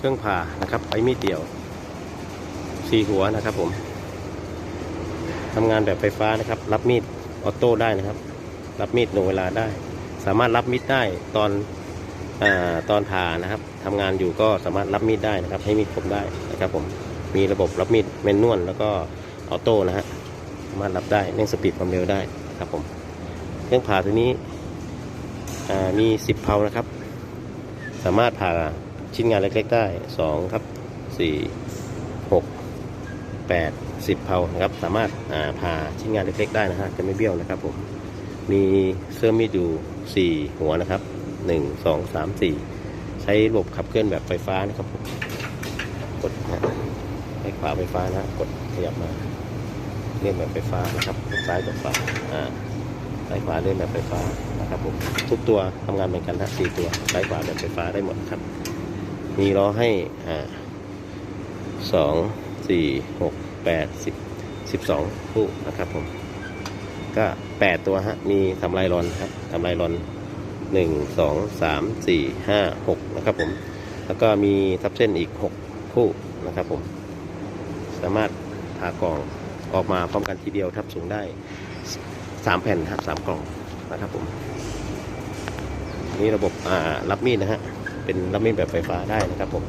เครื่องผ่านะครับไอ้มีดเดี่ยวสี่หัวนะครับผมทำงานแบบไฟฟ้านะครับ รับมีดออโต้ได้นะครับ รับมีดหน่วงเวลาได้ สามารถรับมีดได้ตอนอตอนผ่านะครับทำงานอยู่ก็สามารถรับมีดได้นะครับ ให้มีดคมได้นะครับผมมีระบบรับมีดแมนนวลแล้วก็ออโต้นะฮะสามารถรับได้เร่งสปีดความเร็วได้ครับผมเครื่องผ่าตัวนี้มี 10เพลานะครับ สามารถผ่า ชิ้นงานเล็กๆได้2ครับ4 6 8 10เพานะครับ สามารถาผ่าชิ้นงานเล็กๆได้นะฮะจะไม่เบี้ยวนะครับผมมีเสื้อมีดอยู่ 4 หัวนะครับ 1 2 3 4 ใช้ระบบขับเคลื่อนแบบไฟฟ้านะครับผมกดนะใช้ขวาไฟฟ้านะกดขยับมาเลื่อนแบบไฟฟ้านะครับซ้ายกับขวาอ่าซ้ายขวาเลื่อนแบบไฟฟ้านะครับผมทุกตัวทำงานเหมือนกันนะสี่ตัวซ้ายขวาแบบไฟฟ้าได้หมดครับ มีล้อให้อ่าสองสี่หกแปดสิบสิบสองคู่นะครับผม ก็แปดตัวฮะ มีทำลายรอนครับทำลายรอนหนึ่งสองสามสี่ห้าหกนะครับผม แล้วก็มีทับเส้นอีกหกคู่นะครับผม สามารถผ่ากล่องออกมาพร้อมกันทีเดียวทับสูงได้สามแผ่นครับสามกล่องนะครับผม นี่ระบบอ่ารับมีดนะฮะ เป็นรับมีดแบบไฟฟ้าได้นะครับผม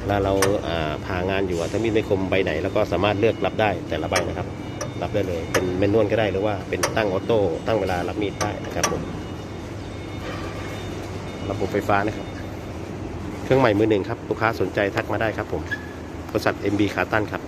เวลาเราอ่าผ่างานอยู่ถ้ามีดไม่คมใบไหนแล้วก็สามารถเลือกรับได้แต่ละใบนะครับ รับได้เลยเป็นเมนนวลก็ได้หรือว่าเป็นตั้งออโต้ตั้งเวลารับมีดได้นะครับผมระบบไฟฟ้านะครับ เครื่องใหม่มือหนึ่งครับลูกค้าสนใจทักมาได้ครับผมบริษัท MB คาตันครับ